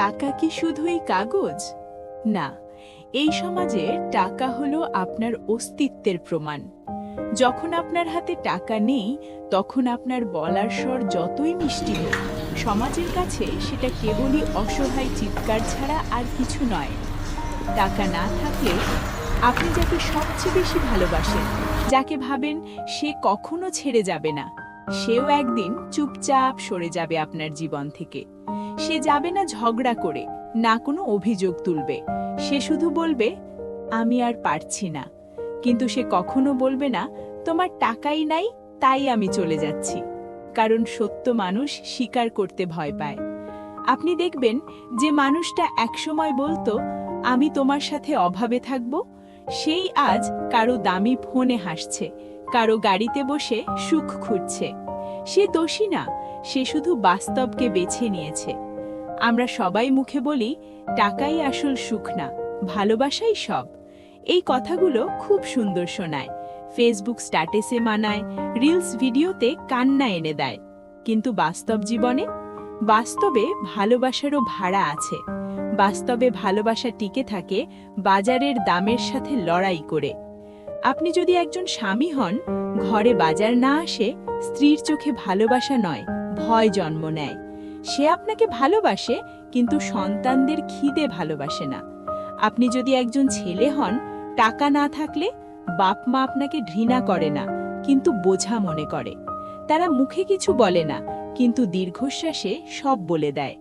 টাকা কি শুধুই কাগজ? না, এই সমাজে টাকা হলো আপনার অস্তিত্বের প্রমাণ। যখন আপনার হাতে টাকা নেই, তখন আপনার বলার স্বর যতই মিষ্টি হোক, সমাজের কাছে সেটা কেবলই অসহায় চিৎকার ছাড়া আর কিছু নয়। টাকা না থাকলে আপনি যাকে সবচেয়ে বেশি ভালোবাসেন, যাকে ভাবেন সে কখনো ছেড়ে যাবে না, সেও একদিন চুপচাপ সরে যাবে আপনার জীবন থেকে। সে যাবে না ঝগড়া করে, না কোনো অভিযোগ তুলবে। সে শুধু বলবে, আমি আর পারছি না। কিন্তু সে কখনো বলবে না, তোমার টাকাই নাই, তাই আমি চলে যাচ্ছি। কারণ সত্য মানুষ স্বীকার করতে ভয় পায়। আপনি দেখবেন যে মানুষটা একসময় বলতো, আমি তোমার সাথে অভাবে থাকব। সেই আজ কারও দামি ফোনে হাসছে, কারও গাড়িতে বসে সুখ খুঁজছে। সে দোষী না, সে শুধু বাস্তবকে বেছে নিয়েছে। আমরা সবাই মুখে বলি, টাকাই আসল সুখ না, ভালোবাসাই সব। এই কথাগুলো খুব সুন্দর শোনায়। ফেসবুক স্ট্যাটাসে মানায় রিলস ভিডিওতে কান্না এনে দেয়। কিন্তু বাস্তব জীবনে? বাস্তবে ভালোবাসারও ভাড়া আছে। বাস্তবে ভালোবাসা টিকে থাকে বাজারের দামের সাথে লড়াই করে। আপনি যদি একজন স্বামী হন, ঘরে বাজার না আসে, স্ত্রীর চোখে ভালোবাসা নয়, ভয় জন্ম নেয়। সে আপনাকে ভালোবাসে, কিন্তু সন্তানদের খিদে ভালোবাসে না। আপনি যদি একজন ছেলে হন, টাকা না থাকলে বাপ মা আপনাকে ঘৃণা করে না, কিন্তু বোঝা মনে করে। তারা মুখে কিছু বলে না, কিন্তু দীর্ঘশ্বাসে সব বলে দেয়।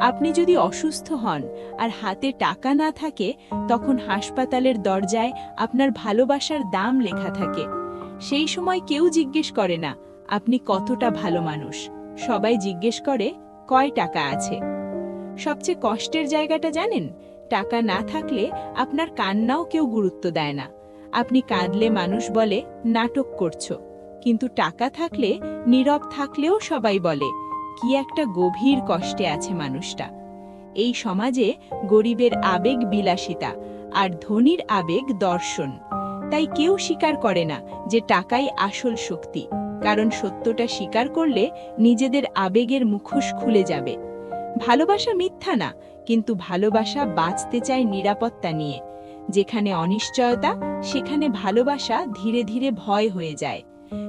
আপনি যদি অসুস্থ হন আর হাতে টাকা না থাকে, তখন হাসপাতালের দরজায় আপনার ভালোবাসার দাম লেখা থাকে। সেই সময় কেউ জিজ্ঞেস করে না, আপনি কতটা ভালো মানুষ? সবাই জিজ্ঞেস করে কয় টাকা আছে? সবচেয়ে কষ্টের জায়গাটা জানেন? টাকা না থাকলে আপনার কান্নাও কেউ গুরুত্ব দেয় না। আপনি কাঁদলে মানুষ বলে, নাটক করছ। কিন্তু টাকা থাকলে, নীরব থাকলেও সবাই বলে, কি একটা গভীর কষ্টে আছে মানুষটা। এই সমাজে গরিবের আবেগ বিলাসিতা আর ধনীর আবেগ দর্শন। তাই কেউ স্বীকার করে না যে টাকাই আসল শক্তি। কারণ সত্যটা স্বীকার করলে নিজেদের আবেগের মুখোশ খুলে যাবে। ভালোবাসা মিথ্যা না, কিন্তু ভালোবাসা বাঁচতে চায় নিরাপত্তা নিয়ে। যেখানে অনিশ্চয়তা, সেখানে ভালোবাসা ধীরে ধীরে ভয় হয়ে যায়।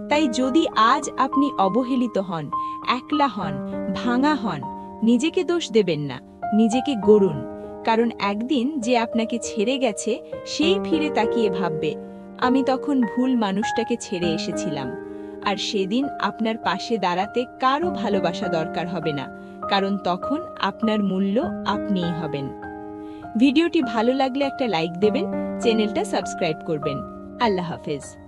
তাই যদি আজ আপনি অবহেলিত হন, একলা হন, ভাঙা হন, নিজেকে দোষ দেবেন না, নিজেকে গড়ুন। কারণ একদিন যে আপনাকে ছেড়ে গেছে, সেই ফিরে তাকিয়ে ভাববে, আমি তখন ভুল মানুষটাকে ছেড়ে এসেছিলাম। আর সেদিন আপনার পাশে দাঁড়াতে কারও ভালোবাসা দরকার হবে না, কারণ তখন আপনার মূল্য আপনিই হবেন। ভিডিওটি ভালো লাগলে একটা লাইক দেবেন, চ্যানেলটা সাবস্ক্রাইব করবেন। আল্লাহ হাফেজ।